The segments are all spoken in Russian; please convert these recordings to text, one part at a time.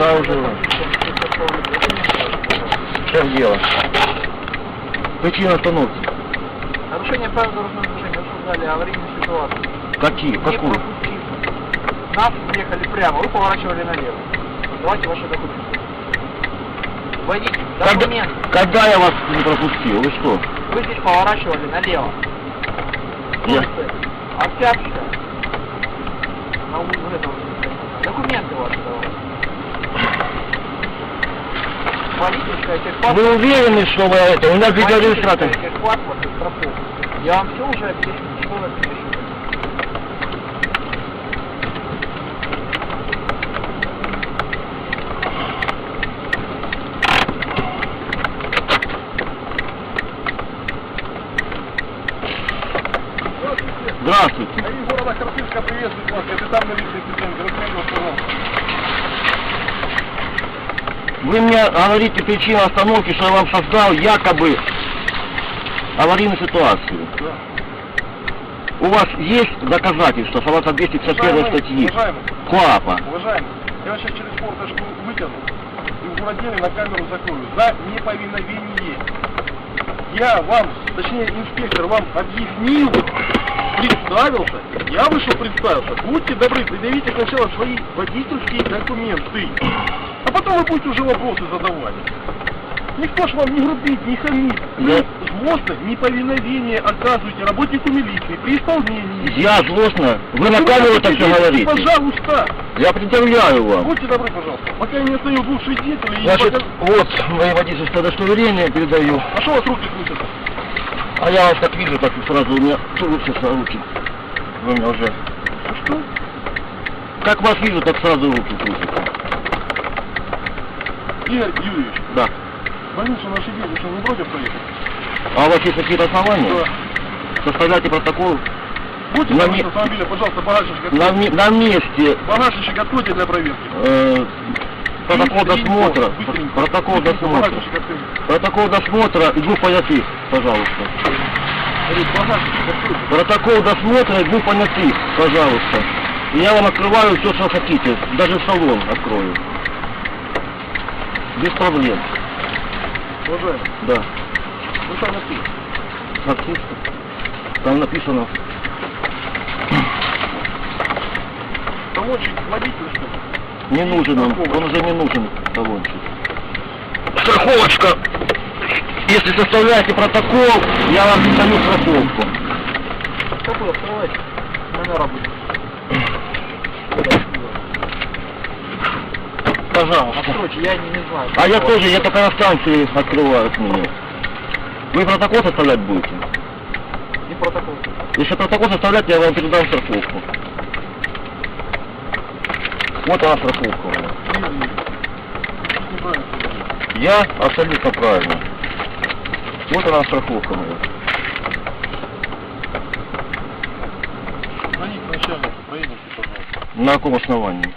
Да, уже. В чем дело? Причина остановки. Нарушение правил дорожного движения. Вы создали аварийную ситуацию. Какие? Не Какую? Нас ехали прямо, вы поворачивали налево. Давайте ваши документы. Водитель, Когда, документы. когда я вас не пропустил? Вы что? Вы здесь поворачивали налево. Я- Улица Октябрьская. На этого. Документы ваши давайте. Вы уверены, что вы это? У меня видеорегистратор. Я вам все уже объяснил, что вы. Здравствуйте. Они города Карпинска приветствуют вас, капитан милиции Петренко, расследовал, пожалуйста. Вы мне говорите причину остановки, что я вам создал якобы аварийную ситуацию. Да. У вас есть доказательства, согласно 251 статьи Уважаемый, КОАПа? уважаемый, я вас сейчас через форточку вытяну и в городделе на камеру закрою за неповиновение. Я вам, точнее инспектор вам объяснил, представился, я вышел представился. Будьте добры, предъявите сначала свои водительские документы, а потом вы будете уже вопросы задавать. Никто ж вам не грубит, не хамит. Вы злостно неповиновение оказываете работнику милиции при исполнении. Я злостно? Вы на камеру это все говорите? Пожалуйста. Я предъявляю вам. Будьте добры, пожалуйста. Пока я не остаю двух свидетелей. Значит, покажу- вот мои водительское удостоверение передаю. А что у вас руки крутятся? А я вас как вижу, так сразу у меня трусятся руки. Вы меня уже... А что? Как вас вижу, так сразу руки трусятся. Игорь Юрьевич, Да. в больницу на себе, вы что, не против поехать? А у вас есть какие-то основания? Да. Составляйте протокол. Будьте На на ми- автомобиля, пожалуйста, багажничек На, откройте. ме- на месте Багажничек откройте для проверки. э, протокол досмотра. быстренько. Протокол Быстренько досмотра. Багажничек откройте. Протокол досмотра и двух понятых, пожалуйста. Говорит, багажничек откройте. Протокол досмотра и двух понятых, пожалуйста. И я вам открываю все, что хотите. Даже салон открою. Без проблем. Уважаемый, Да. вы там напишите. Артист. Там написано. Талончик водитель, что ли? Не нужен он. Он уже не нужен талончик. Страховочка. Если составляете протокол, я вам даю страховку. Какой открывайте? Номера будет. Пожалуйста. Откройте, я не, не знаю. А я тоже, я только на станции открываю мне. Вы протокол составлять будете? И протокол. Если протокол составлять, я вам передам страховку. Вот она страховка. у меня. Сказали. Я абсолютно правильно. Вот она страховка моя. На каком основании?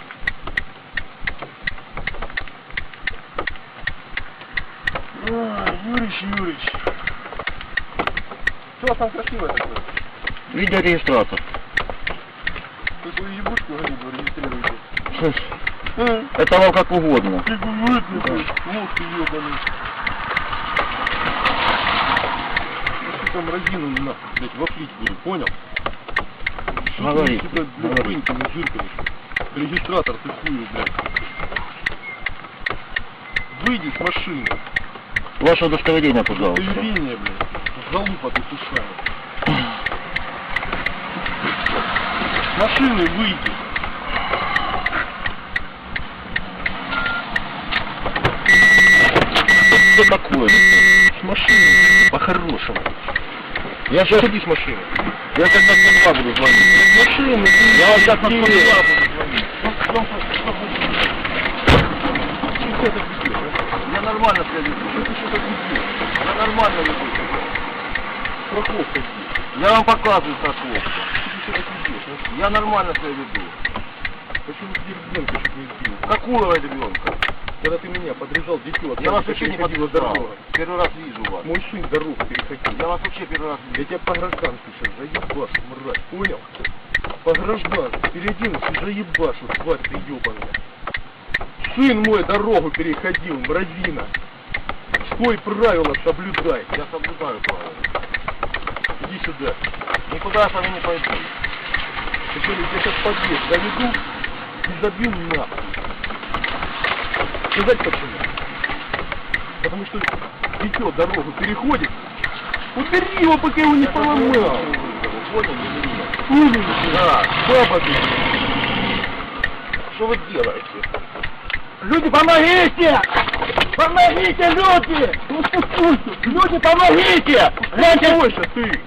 Юрич. Что у вас там красивое такое? Видеорегистратор. Какую ебушку, вы регистрируете? Э, Это вам как угодно. Вид, блядь, лох ты ебаный. Я там разину нахуй, блядь, вафлить буду, понял? Говори, блядь, говори. пыньками зыркаешь? Регистратор ты хуй, блядь. Выйди с машины. Ваше удостоверение, пожалуйста. Удостоверение, блядь. Залупа ты. С машины выйди. Что такое? С машины. По-хорошему. Я сейчас, Садись с машины. я сейчас на 102 буду звонить. С машины. Я вам сейчас на блядь, 102 буду звонить. Что это а? Нормально себя веду. Что ты что-то ведешь? Я нормально веду. Страховка здесь. Я вам показываю страховку. Что ты что-то ведешь? Я нормально себя веду. Почему ты ребенка чуть не сбил? Какого ребенка? Когда ты меня подряжал дитю, а Я вас вообще не подписал. дорога. Первый раз вижу вас. Мой сын дорогу переходил. Я вас вообще первый раз Я вижу. тебя по гражданке сейчас заебашу, мразь, понял? По гражданке переоденусь и заебашу, тварь ты ебаная. Сын мой дорогу переходил, мразина. Свой правила соблюдай. Я соблюдаю правила. Иди сюда. Никуда я с вами не пойду. Ты что, я сейчас подъезд заведу и забью нахуй. Сказать почему? Потому что дитё дорогу переходит. Убери его, пока его не поломал. Умница. Да. Баба ты. Что вы делаете? Люди, помогите! Помогите, люди! Успокойся! Люди, помогите! Успокойся ты!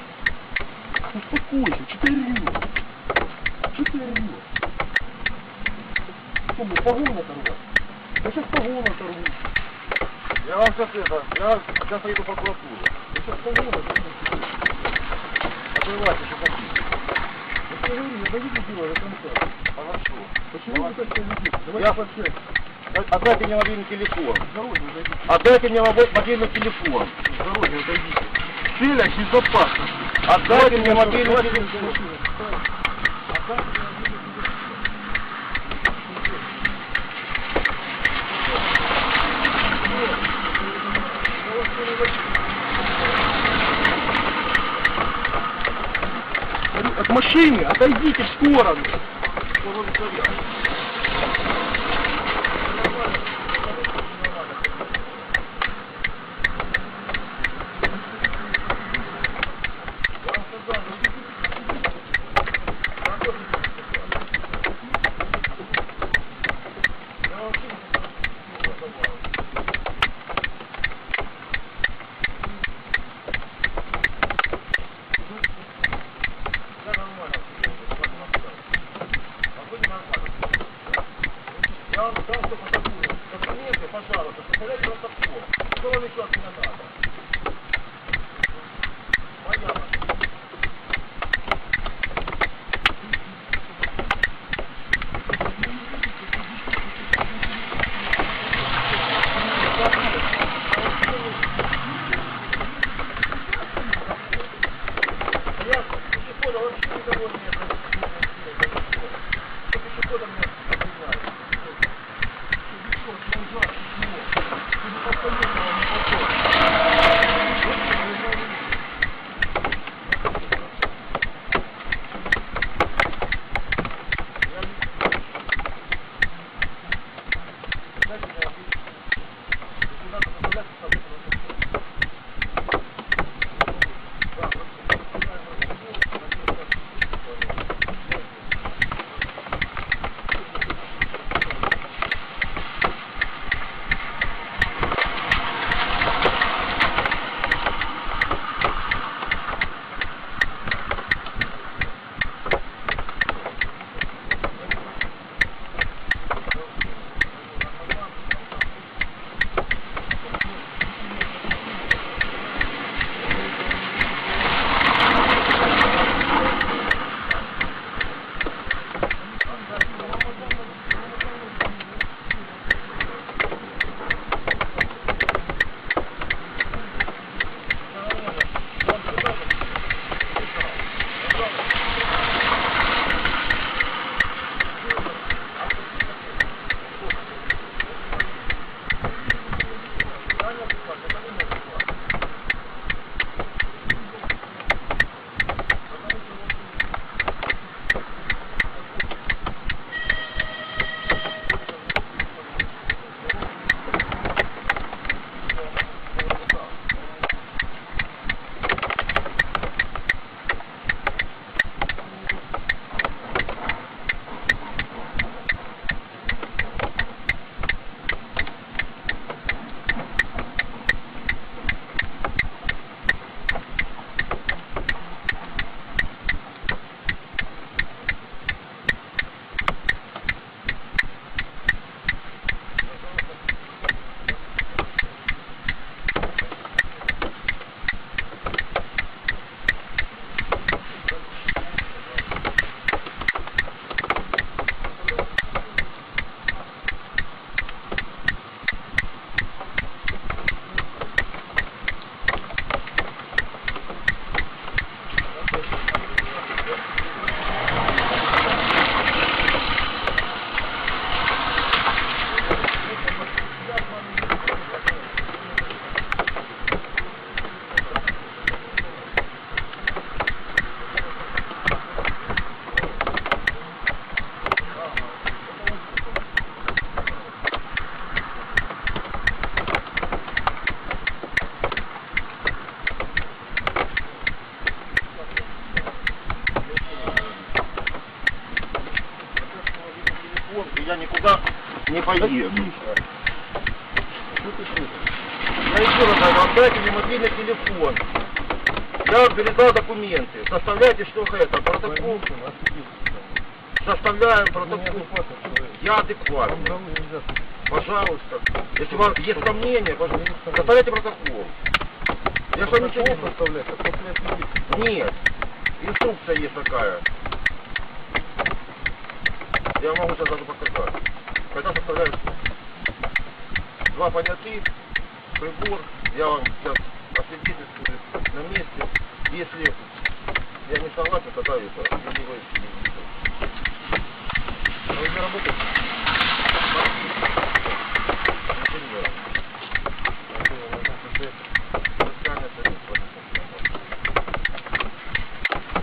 Успокойся, что ты орешь? Что ты орешь? Что, мы погон оторвать? Да сейчас погон оторву. Я вам сейчас это, я сейчас поеду в прокуратуру. Да сейчас погон оторву. Открывайте, что хотите. Я говорю, я доведу дело до конца. Хорошо. Почему вы так себя ведете? Давайте Я- пообщаемся. Отдайте мне мобильный телефон. Отдайте мне мобиль- мобильный телефон. С дороги отойдите. Безопасность. Отдайте мне мобильный телефон. От машины отойдите в сторону. Поеду. Что? Я еще раз говорю, отдайте мне мобильный телефон. Я передал документы. Составляйте что это, протокол. Составляем протокол. Я адекватный. Пожалуйста. Если у вас есть сомнения, пожалуйста, составляйте протокол. Я вам ничего не не Нет. Инструкция есть такая. Я могу сейчас даже показать. Когда составляют два понятых, прибор, я вам сейчас освидетельствую на месте. Если я не согласен, тогда это предъявляйте. А вы не работаете? Инженер. Социальная тарифа.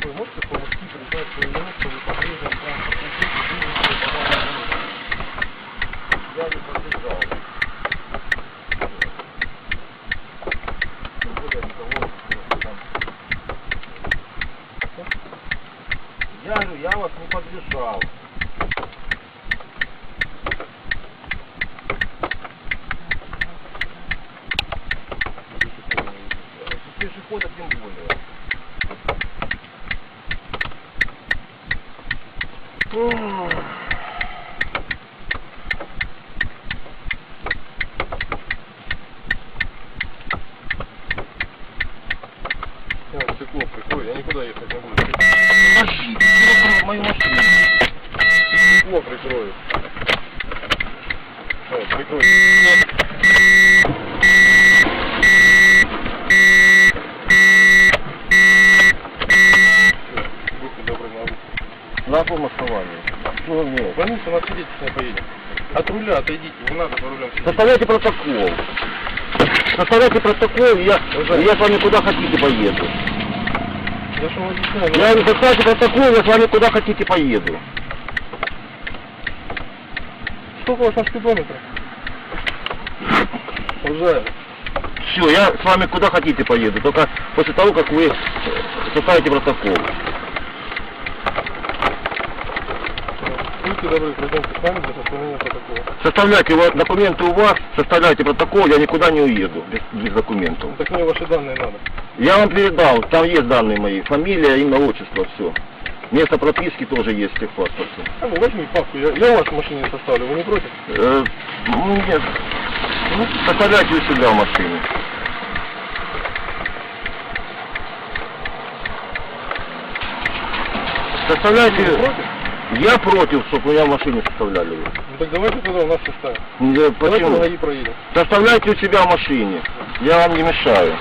Вы можете помогти признать свою вину, что вы подрезали транспортный средство, движетесь по правилам Я не поддержал. Тем более никого ну, там. Я говорю, я вас не поддержал. Пешехода тем более. Сейчас, стекло прикрою, я никуда ехать не буду. В мою машину. Стекло прикрою. Вот, прикрой. Будьте добры, на руку. На каком основании? Больница, на свидетельство поедем. От руля отойдите, не надо за рулем сидеть. Составляйте протокол. Составляйте протокол, я, я с вами куда хотите поеду. Я же вам объясняю, Я говорю, составьте протокол, я с вами куда хотите поеду. Сколько у вас на спидометре? Уважаемый. Все, я с вами куда хотите поеду, только после того, как вы составите протокол. Будьте добры, пройдемте с нами для составления протокола. Составляйте ва- документы у вас, составляйте протокол, я никуда не уеду без, без документов. Так мне ваши данные надо. Я вам передал, там есть данные мои, фамилия, имя, отчество, все. Место прописки тоже есть в техпаспорте. А ну возьми папку, я, я вашу машине составлю, вы не против? Э, ну, нет. Ну, составляйте у себя в машине. Составляйте... Вы не против? Я против, чтобы меня в машине составляли. Ну так давайте тогда у нас составим. Не, Давайте Почему? на ГАИ проедем. Составляйте у себя в машине. Я вам не мешаю.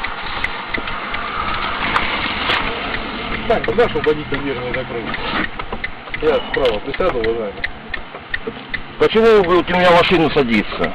Так, тогда, чтобы водитель дверь не закрыл. Я справа присяду, уважаемый. Почему вы будете у меня в машину садиться?